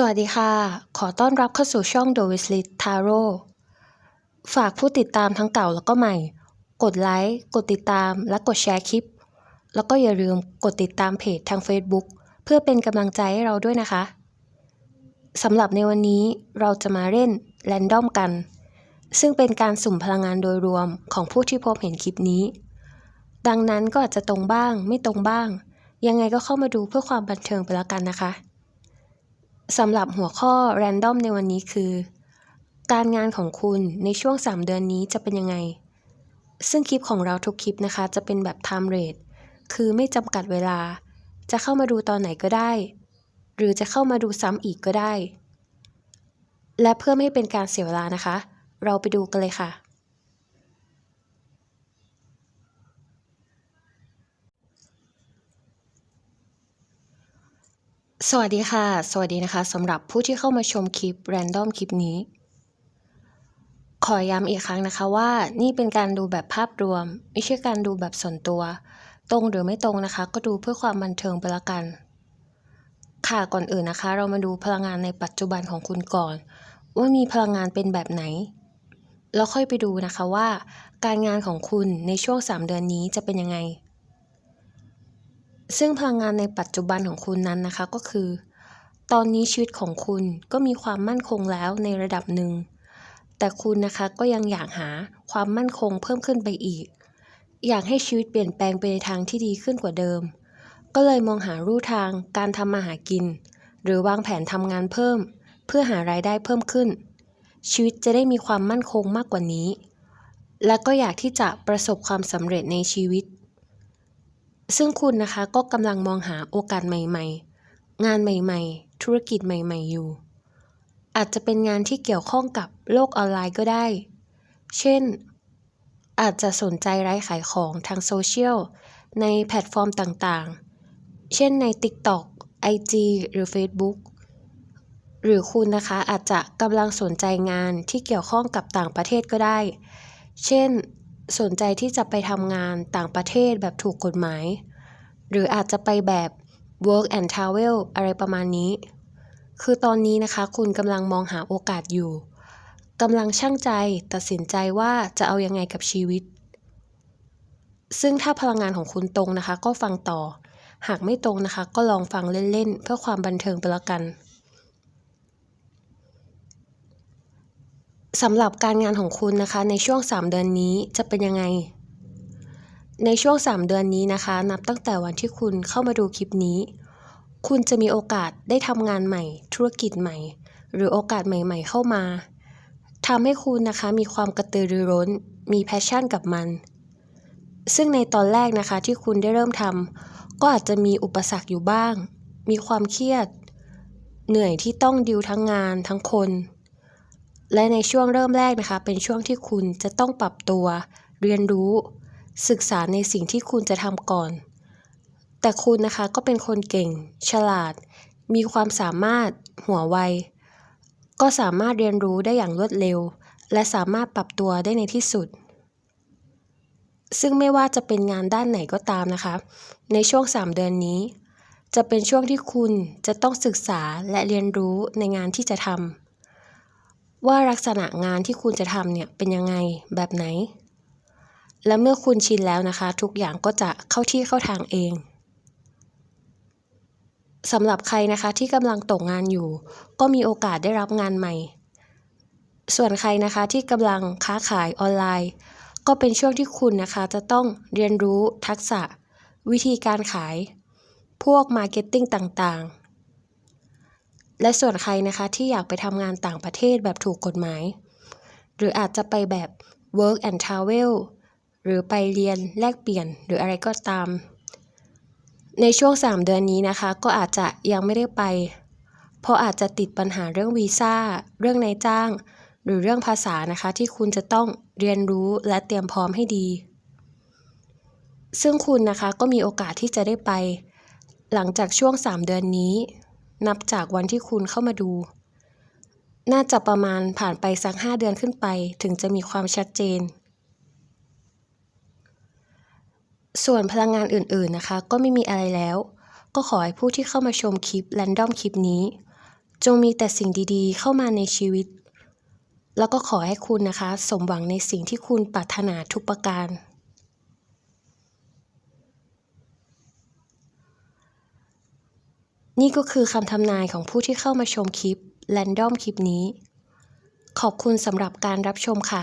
สวัสดีค่ะ ขอต้อนรับเข้าสู่ช่อง The w i s l i t Tarot ฝากผู้ติดตามทั้งเก่าแล้วก็ใหม่ กดไลค์ กดติดตาม และกดแชร์คลิป แล้วก็อย่าลืมกดติดตามเพจทาง Facebook เพื่อเป็นกำลังใจให้เราด้วยนะคะ สำหรับในวันนี้เราจะมาเล่นแรนดอมกัน ซึ่งเป็นการสุ่มพลังงานโดยรวมของผู้ที่พบเห็นคลิปนี้ ดังนั้นก็อาจจะตรงบ้าง ไม่ตรงบ้าง ยังไงก็เข้ามาดูเพื่อความบันเทิงไปแล้วกันนะคะ สำหรับหัวข้อ Random ในวันนี้คือ การงานของคุณในช่วง 3 เดือนนี้จะเป็นยังไง ซึ่งคลิปของเราทุกคลิปนะคะ จะเป็นแบบ time rate คือไม่จำกัดเวลา จะเข้ามาดูตอนไหนก็ได้ หรือจะเข้ามาดูซ้ำอีกก็ได้ และเพื่อไม่ให้เป็นการเสียเวลานะคะ เราไปดูกันเลยค่ะ สวัสดีค่ะ สวัสดีนะคะสำหรับผู้ที่เข้ามาชมคลิป Random คลิปนี้ ขอย้ำอีกครั้งนะคะว่านี่เป็นการดูแบบภาพรวม ไม่ใช่การดูแบบส่วนตัว ตรงหรือไม่ตรงนะคะ ก็ดูเพื่อความบันเทิงไปละกัน ค่ะก่อนอื่นนะคะ เรามาดูพลังงานในปัจจุบันของคุณก่อน ว่ามีพลังงานเป็นแบบไหน แล้วค่อยไปดูนะคะว่า การงานของคุณในช่วง 3 เดือนนี้จะเป็นยังไง ซึ่งพลังงานในปัจจุบันของคุณนั้นนะคะก็คือ ตอนนี้ชีวิตของคุณก็มีความมั่นคงแล้วในระดับหนึ่ง แต่คุณนะคะก็ยังอยากหาความมั่นคงเพิ่มขึ้นไปอีก อยากให้ชีวิตเปลี่ยนแปลงไปในทางที่ดีขึ้นกว่าเดิม ก็เลยมองหารูทางการทำมาหากิน หรือวางแผนทำงานเพิ่ม เพื่อหารายได้เพิ่มขึ้น ชีวิตจะได้มีความมั่นคงมากกว่านี้ และก็อยากที่จะประสบความสำเร็จในชีวิต ซึ่งคุณนะคะก็กำลังมองหาโอกาสใหม่ ๆ งานใหม่ ๆ ธุรกิจใหม่ ๆ อยู่ อาจจะเป็นงานที่เกี่ยวข้องกับโลกออนไลน์ก็ได้ เช่น อาจจะสนใจไลฟ์ขายของทางโซเชียลในแพลตฟอร์มต่างๆ เช่นใน TikTok IG หรือ Facebook หรือคุณนะคะอาจจะกำลังสนใจงานที่เกี่ยวข้องกับต่างประเทศก็ได้ เช่น สนใจที่จะไปทำงานต่างประเทศแบบถูกกฎหมาย หรืออาจจะไปแบบ work and travel อะไรประมาณนี้ คือตอนนี้นะคะคุณกำลังมองหาโอกาสอยู่กำลังช่างใจตัดสินใจว่าจะเอายังไงกับชีวิต ซึ่งถ้าพลังงานของคุณตรงนะคะ ก็ฟังต่อ หากไม่ตรงนะคะ ก็ลองฟังเล่นๆ เพื่อความบันเทิงไปละกัน สำหรับการงานของคุณนะคะในช่วง 3 เดือนนี้จะเป็นยังไง ในช่วง 3 เดือนนี้นะคะ นับตั้งแต่วันที่คุณเข้ามาดูคลิปนี้ คุณจะมีโอกาสได้ทำงานใหม่ ธุรกิจใหม่ หรือโอกาสใหม่ ๆ เข้ามาทำให้คุณนะคะมีความกระตือรือร้น มีแพชชั่นกับมัน ซึ่งในตอนแรกนะคะที่คุณได้เริ่มทำก็อาจจะมีอุปสรรคอยู่บ้าง มีความเครียด เหนื่อยที่ต้องดิวทั้งงานทั้งคน และในช่วงเริ่มแรกนะคะ เป็นช่วงที่คุณจะต้องปรับตัว เรียนรู้ ศึกษาในสิ่งที่คุณจะทำก่อน แต่คุณนะคะก็เป็นคนเก่ง ฉลาด มีความสามารถหัวไว ก็สามารถเรียนรู้ได้อย่างรวดเร็ว และสามารถปรับตัวได้ในที่สุด ซึ่งไม่ว่าจะเป็นงานด้านไหนก็ตามนะคะ ในช่วง 3 เดือนนี้ จะเป็นช่วงที่คุณจะต้องศึกษาและเรียนรู้ในงานที่จะทำ ว่าลักษณะงานที่คุณจะทำเนี่ยเป็นยังไงแบบไหน และเมื่อคุณชินแล้วนะคะ ทุกอย่างก็จะเข้าที่เข้าทางเองสำหรับใครนะคะที่กำลังตกงานอยู่ ก็มีโอกาสได้รับงานใหม่ ส่วนใครนะคะที่กำลังค้าขายออนไลน์ ก็เป็นช่วงที่คุณนะคะจะต้องเรียนรู้ทักษะ วิธีการขาย พวกมาร์เก็ตติ้งต่างๆ และส่วนใครนะคะที่อยากไปทำงานต่างประเทศแบบถูกกฎหมาย หรืออาจจะไปแบบ work and travel หรือไปเรียนแลกเปลี่ยนหรืออะไรก็ตาม ในช่วง 3 เดือนนี้นะคะ ก็อาจจะยังไม่ได้ไป เพราะอาจจะติดปัญหาเรื่องวีซ่า เรื่องนายจ้าง หรือเรื่องภาษานะคะที่คุณจะต้องเรียนรู้และเตรียมพร้อมให้ดี ซึ่งคุณนะคะก็มีโอกาสที่จะได้ไป หลังจากช่วง 3 เดือนนี้ นับจากวันที่คุณเข้ามาดู น่าจะประมาณผ่านไปสัก5เดือนขึ้นไป ถึงจะมีความชัดเจน ส่วนพลังงานอื่นๆนะคะ ก็ไม่มีอะไรแล้ว ก็ขอให้ผู้ที่เข้ามาชมคลิปแรนดอมคลิปนี้ จงมีแต่สิ่งดีๆ เข้ามาในชีวิต แล้วก็ขอให้คุณนะคะ สมหวังในสิ่งที่คุณปรารถนาทุกประการ นี่ก็คือคำทำนายของผู้ที่เข้ามาชมคลิปแรนดอมคลิปนี้ ขอบคุณสำหรับการรับชมค่ะ